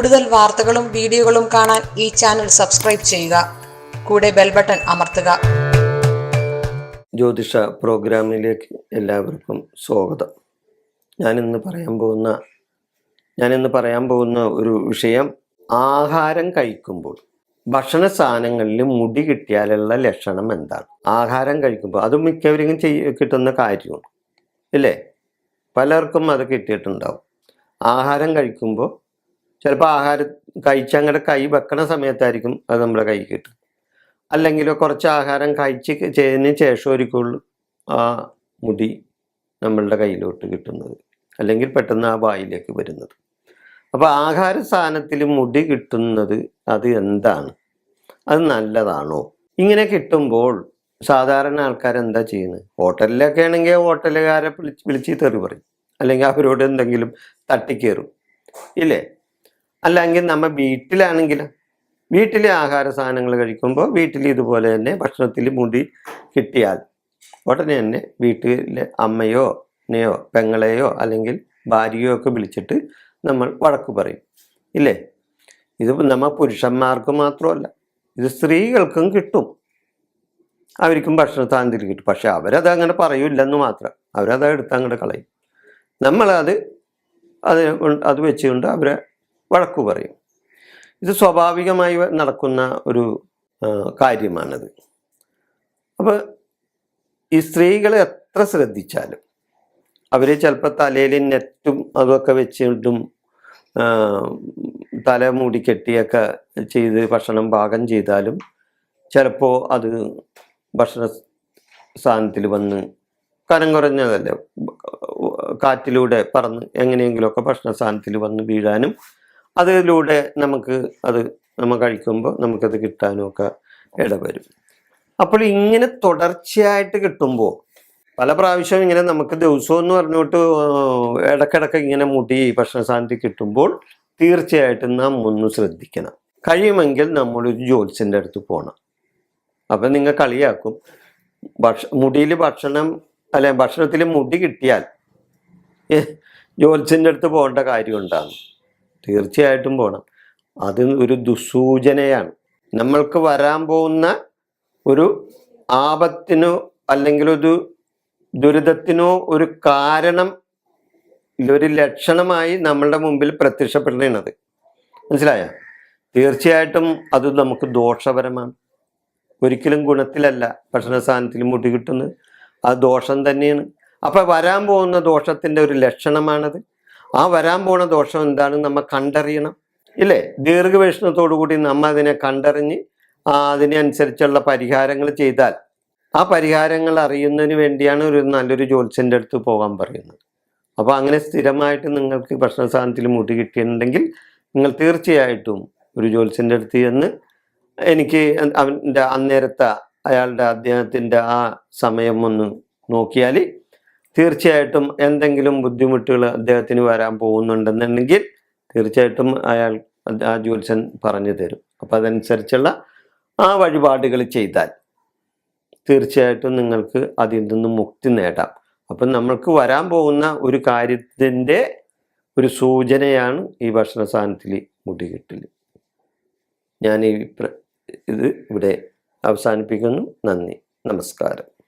കൂടുതൽ വാർത്തകളും വീഡിയോകളും കാണാൻ ഈ ചാനൽ സബ്സ്ക്രൈബ് ചെയ്യുക. കൂടെ ബെൽ ബട്ടൺ അമർത്തുക. ജ്യോതിഷ പ്രോഗ്രാമിലേക്ക് എല്ലാവർക്കും സ്വാഗതം. ഞാനിന്ന് പറയാൻ പോകുന്ന ഞാനിന്ന് പറയാൻ പോകുന്ന ഒരു വിഷയം ആഹാരം കഴിക്കുമ്പോൾ. ഭക്ഷണ സാധനങ്ങളിൽ മുടി കിട്ടിയാലുള്ള ലക്ഷണം എന്താണ്? ആഹാരം കഴിക്കുമ്പോൾ അത് മിക്കവരും ചെയ്യ കിട്ടുന്ന കാര്യമാണ്. ഇല്ലേ? പലർക്കും അത് കിട്ടിയിട്ടുണ്ടാവും. ആഹാരം കഴിക്കുമ്പോൾ ചിലപ്പോൾ ആഹാരം കഴിച്ച് അങ്ങോട്ട് കൈ വെക്കണ സമയത്തായിരിക്കും അത് നമ്മുടെ കൈ കിട്ടും അല്ലെങ്കിൽ കുറച്ച് ആഹാരം കഴിച്ച് ചെയ്തതിന് ശേഷം ഒരിക്കലുള്ളൂ ആ മുടി നമ്മളുടെ കയ്യിലോട്ട് കിട്ടുന്നത്. അല്ലെങ്കിൽ പെട്ടെന്ന് ആ വായിലേക്ക് വരുന്നത്. അപ്പോൾ ആഹാര സാധനത്തിൽ മുടി കിട്ടുന്നത് അത് എന്താണ്? അത് നല്ലതാണോ? ഇങ്ങനെ കിട്ടുമ്പോൾ സാധാരണ ആൾക്കാർ എന്താ ചെയ്യുന്നത് ഹോട്ടലിലൊക്കെ ആണെങ്കിൽ ഹോട്ടലുകാരെ വിളിച്ച് വിളിച്ച് തെറി പറയും. അല്ലെങ്കിൽ അവരോട് എന്തെങ്കിലും തട്ടിക്കേറും. ഇല്ലേ? അല്ലെങ്കിൽ നമ്മൾ വീട്ടിലാണെങ്കിൽ വീട്ടിലെ ആഹാര സാധനങ്ങൾ കഴിക്കുമ്പോൾ വീട്ടിൽ ഇതുപോലെ തന്നെ ഭക്ഷണത്തിൽ മുടി കിട്ടിയാൽ ഉടനെ തന്നെ വീട്ടിലെ അമ്മയോ നെയോ പെങ്ങളെയോ അല്ലെങ്കിൽ ഭാര്യയോ ഒക്കെ വിളിച്ചിട്ട് നമ്മൾ വഴക്ക് പറയും. ഇല്ലേ? ഇത് നമ്മൾ പുരുഷന്മാർക്ക് മാത്രമല്ല ഇത് സ്ത്രീകൾക്കും കിട്ടും. അവർക്കും ഭക്ഷണ സാധനത്തിൽ കിട്ടും. പക്ഷെ അവരത് അങ്ങനെ പറയൂലെന്ന് മാത്രം. അവരത് എടുത്ത് അങ്ങോട്ട് കളയും. നമ്മളത് അത് അത് വെച്ചുകൊണ്ട് അവരെ വഴക്കു പറയും. ഇത് സ്വാഭാവികമായി നടക്കുന്ന ഒരു കാര്യമാണത്. അപ്പോൾ ഈ സ്ത്രീകളെ എത്ര ശ്രദ്ധിച്ചാലും അവർ ചിലപ്പോൾ തലയിൽ നെറ്റും അതൊക്കെ വെച്ചിട്ടും തല മൂടിക്കെട്ടിയൊക്കെ ചെയ്ത് ഭക്ഷണം പാകം ചെയ്താലും ചിലപ്പോൾ അത് ഭക്ഷണ സാധനത്തിൽ വന്ന് കനം കുറഞ്ഞതല്ലേ? കാറ്റിലൂടെ പറന്ന് എങ്ങനെയെങ്കിലുമൊക്കെ ഭക്ഷണ സാധനത്തിൽ വന്ന് വീഴാനും അതിലൂടെ നമുക്ക് അത് നമ്മൾ കഴിക്കുമ്പോൾ നമുക്കത് കിട്ടാനും ഇടവരും. അപ്പോൾ ഇങ്ങനെ തുടർച്ചയായിട്ട് കിട്ടുമ്പോൾ പല പ്രാവശ്യം ഇങ്ങനെ നമുക്ക് ദിവസം എന്ന് പറഞ്ഞിട്ട് ഇടക്കിടക്ക് ഇങ്ങനെ മുടി ഭക്ഷണ സാധനത്തിൽ കിട്ടുമ്പോൾ തീർച്ചയായിട്ടും നാം ഒന്ന് ശ്രദ്ധിക്കണം. കഴിയുമെങ്കിൽ നമ്മളൊരു ജ്യോത്സ്യന്റെ അടുത്ത് പോകണം അപ്പം നിങ്ങൾ കളിയാക്കും. ഭക്ഷ മുടിയിൽ ഭക്ഷണം അല്ലെ ഭക്ഷണത്തിൽ മുടി കിട്ടിയാൽ ജ്യോത്സ്യന്റെ അടുത്ത് പോകേണ്ട കാര്യം ഉണ്ടാകും. തീർച്ചയായിട്ടും പോകണം അത് ഒരു ദുസൂചനയാണ് നമ്മൾക്ക് വരാൻ പോകുന്ന ഒരു ആപത്തിനോ അല്ലെങ്കിൽ ഒരു ദുരിതത്തിനോ ഒരു കാരണം ഒരു ലക്ഷണമായി നമ്മളുടെ മുമ്പിൽ പ്രത്യക്ഷപ്പെടുന്നത് മനസ്സിലായ? തീർച്ചയായിട്ടും അത് നമുക്ക് ദോഷപരമാണ്. ഒരിക്കലും ഗുണത്തിലല്ല ഭക്ഷണ സാധനത്തിൽ മുട്ടി കിട്ടുന്നത്. അത് ദോഷം തന്നെയാണ്. അപ്പം വരാൻ പോകുന്ന ദോഷത്തിന്റെ ഒരു ലക്ഷണമാണത്. ആ വരാൻ പോണ ദോഷം എന്താണെന്ന് നമ്മൾ കണ്ടറിയണം. ഇല്ലേ? ദീർഘവേഷണത്തോടു കൂടി നമ്മ അതിനെ കണ്ടറിഞ്ഞ് അതിനനുസരിച്ചുള്ള പരിഹാരങ്ങൾ ചെയ്താൽ ആ പരിഹാരങ്ങൾ അറിയുന്നതിന് വേണ്ടിയാണ് ഒരു നല്ലൊരു ജ്യോത്സ്യന്റെ അടുത്ത് പോകാൻ പറയുന്നത്. അപ്പോൾ അങ്ങനെ സ്ഥിരമായിട്ട് നിങ്ങൾക്ക് ഭക്ഷണ സാധനത്തിൽ മുടി കിട്ടിയിട്ടുണ്ടെങ്കിൽ നിങ്ങൾ തീർച്ചയായിട്ടും ഒരു ജ്യോത്സ്യന്റെ അടുത്ത് ചെന്ന് എനിക്ക് അവന്റെ അന്നേരത്തെ അയാളുടെ അദ്ദേഹത്തിന്റെ ആ സമയം ഒന്ന് നോക്കിയാൽ തീർച്ചയായിട്ടും എന്തെങ്കിലും ബുദ്ധിമുട്ടുകൾ അദ്ദേഹത്തിന് വരാൻ പോകുന്നുണ്ടെന്നുണ്ടെങ്കിൽ തീർച്ചയായിട്ടും അയാൾ ആ ജ്യോത്സ്യൻ പറഞ്ഞു തരും. അപ്പം അതനുസരിച്ചുള്ള ആ വഴിപാടുകൾ ചെയ്താൽ തീർച്ചയായിട്ടും നിങ്ങൾക്ക് അതിൽ നിന്ന് മുക്തി നേടാം. അപ്പം നമ്മൾക്ക് വരാൻ പോകുന്ന ഒരു കാര്യത്തിന്റെ ഒരു സൂചനയാണ് ഈ ഭക്ഷണ സാധനത്തിൽ മുടി കിട്ടൽ ഞാൻ ഈ ഇത് ഇവിടെ അവസാനിപ്പിക്കുന്നു. നന്ദി. നമസ്കാരം.